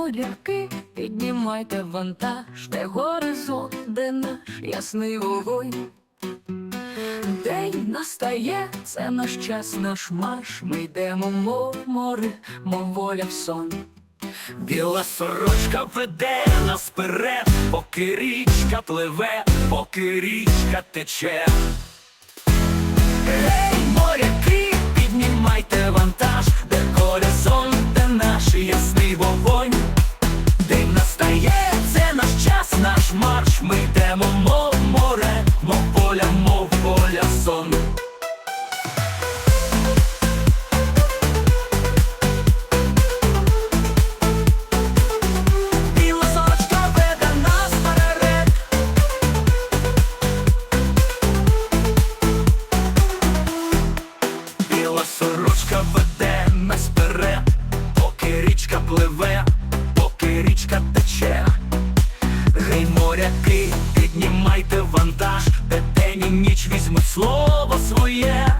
моряки, піднімайте вантаж, де горизонт, де наш ясний вогонь. День настає, це наш час, наш марш. Ми йдемо, мов море, мов воля в сон. Біла сорочка веде нас вперед, поки річка пливе, поки річка тече. Ей, Гей, моряки, піднімайте вантаж, де день і ніч візьмуть слово своє.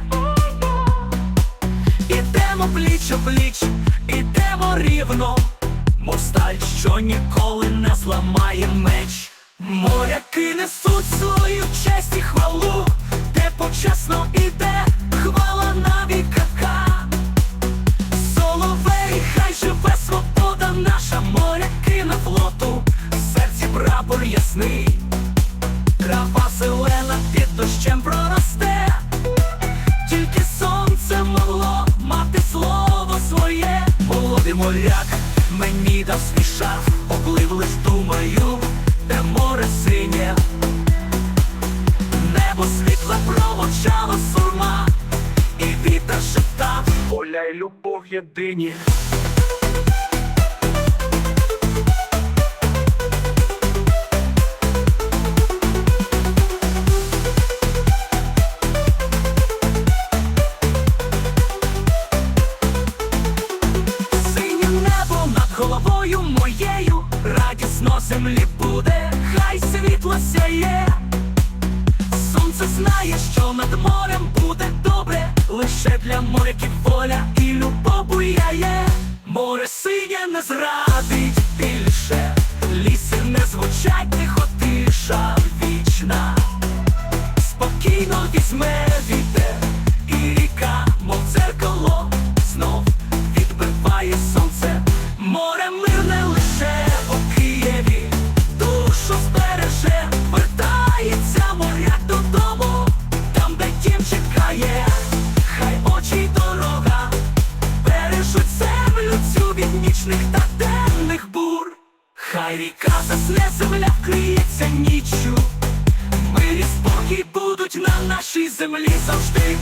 Ідемо пліч о пліч, ідемо рівно, мов що ніколи не зламає меч. Моряки несуть свою честь ясний, трава зелена під дощем проросте, тільки сонце могло мати слово своє. Молодий моряк мені дав свій шарф, оплив лиш думаю, де море синє, небо світла промовчало сурма, і вітер шептав, поля й любов єдині. Радісно землі буде, хай світло сяє. Сонце знає, що над морем буде добре, лише для моряків воля і любов буяє. Море синє не зрадить більше, ліси не звучать, тихо тиша нічних та денних бур. Хай ріка засне, земля вкриється ніччю. Мир і спокій будуть на нашій землі завжди.